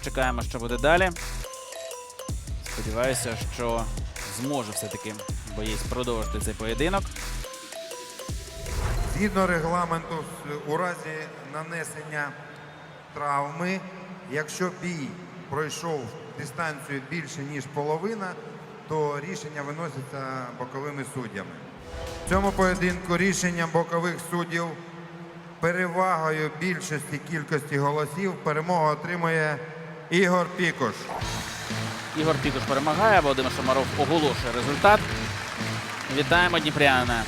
Чекаємо, що буде далі. Сподіваюся, що зможе все-таки боєць продовжити цей поєдинок. Згідно регламенту, у разі нанесення травми, якщо бій пройшов дистанцію більше ніж половина, то рішення виноситься боковими суддями. В цьому поєдинку рішенням бокових суддів перевагою більшості кількості голосів перемогу отримує Ігор Пікош. Ігор Пікош перемагає, Володимир Шамаров оголошує результат. Вітаємо Дніпрянина.